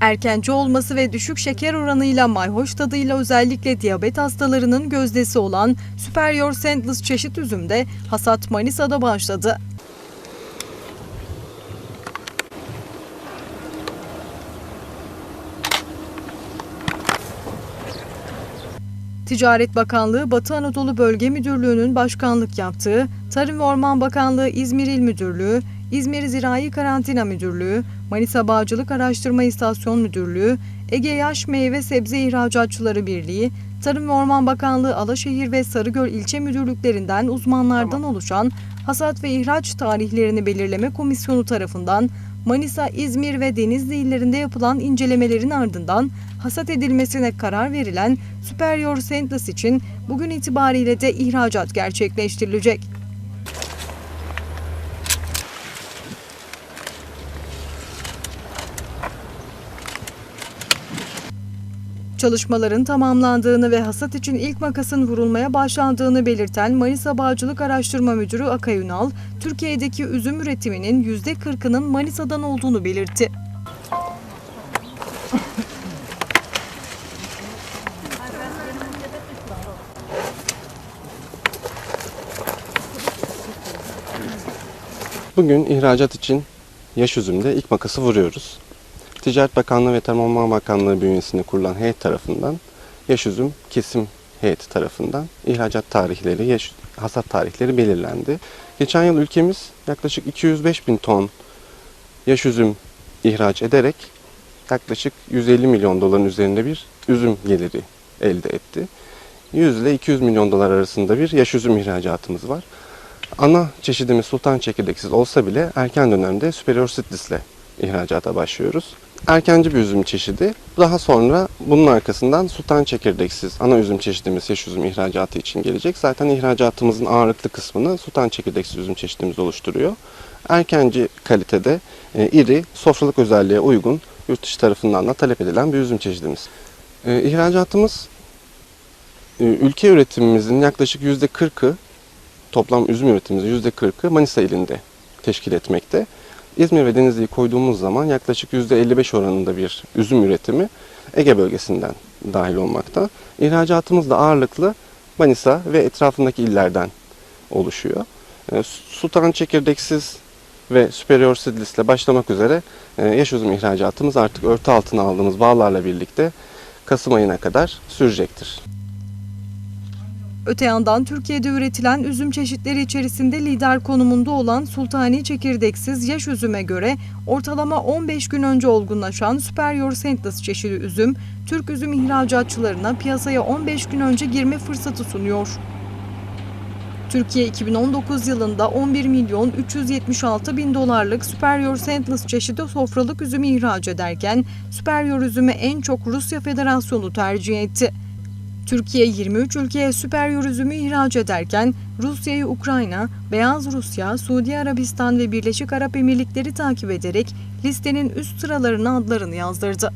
Erkenci olması ve düşük şeker oranıyla mayhoş tadıyla özellikle diyabet hastalarının gözdesi olan Superior Sandless çeşit üzümde hasat Manisa'da başladı. Ticaret Bakanlığı Batı Anadolu Bölge Müdürlüğü'nün başkanlık yaptığı, Tarım ve Orman Bakanlığı İzmir İl Müdürlüğü, İzmir Zirai Karantina Müdürlüğü, Manisa Bağcılık Araştırma İstasyon Müdürlüğü, Ege Yaş Meyve Sebze İhracatçıları Birliği, Tarım ve Orman Bakanlığı Alaşehir ve Sarıgöl ilçe müdürlüklerinden uzmanlardan oluşan hasat ve ihraç tarihlerini belirleme komisyonu tarafından Manisa, İzmir ve Denizli illerinde yapılan incelemelerin ardından hasat edilmesine karar verilen Superior Sandless için bugün itibariyle de ihracat gerçekleştirilecek. Çalışmaların tamamlandığını ve hasat için ilk makasın vurulmaya başlandığını belirten Manisa Bağcılık Araştırma Müdürü Akay Ünal, Türkiye'deki üzüm üretiminin %40'ının Manisa'dan olduğunu belirtti. Bugün ihracat için yaş üzümde ilk makası vuruyoruz. Ticaret Bakanlığı ve Tarım Bakanlığı bünyesinde kurulan heyet tarafından yaş üzüm kesim heyeti tarafından ihracat tarihleri, yaş, hasat tarihleri belirlendi. Geçen yıl ülkemiz yaklaşık 205 bin ton yaş üzüm ihraç ederek yaklaşık 150 milyon doların üzerinde bir üzüm geliri elde etti. 100 ile 200 milyon dolar arasında bir yaş üzüm ihracatımız var. Ana çeşidimiz sultan çekirdeksiz olsa bile erken dönemde superior sitlisle ihracata başlıyoruz. Erkenci bir üzüm çeşidi. Daha sonra bunun arkasından sultan çekirdeksiz ana üzüm çeşidimiz yaş üzüm ihracatı için gelecek. Zaten ihracatımızın ağırlıklı kısmını sultan çekirdeksiz üzüm çeşidimiz oluşturuyor. Erkenci kalitede e, iri, sofralık özelliğe uygun yurt dışı tarafından da talep edilen bir üzüm çeşidimiz. E, ihracatımız e, ülke üretimimizin yaklaşık %40'ı toplam üzüm üretimimizin %40'ı Manisa ilinde teşkil etmekte. İzmir ve Denizli'yi koyduğumuz zaman yaklaşık %55 oranında bir üzüm üretimi Ege bölgesinden dahil olmakta. İhracatımız da ağırlıklı Manisa ve etrafındaki illerden oluşuyor. E, Sultan çekirdeksiz ve Superior Seedless ile başlamak üzere e, yaş üzüm ihracatımız artık örtü altına aldığımız bağlarla birlikte Kasım ayına kadar sürecektir. Öte yandan Türkiye'de üretilen üzüm çeşitleri içerisinde lider konumunda olan sultani çekirdeksiz yaş üzüme göre ortalama 15 gün önce olgunlaşan Superior Sandless çeşidi üzüm, Türk üzüm ihracatçılarına piyasaya 15 gün önce girme fırsatı sunuyor. Türkiye 2019 yılında 11 milyon 376 bin dolarlık Superior Sandless çeşidi sofralık üzümü ihraç ederken Superior üzümü en çok Rusya Federasyonu tercih etti. Türkiye 23 ülkeye süper yürüzümü ihraç ederken Rusya'yı Ukrayna, Beyaz Rusya, Suudi Arabistan ve Birleşik Arap Emirlikleri takip ederek listenin üst sıralarına adlarını yazdırdı.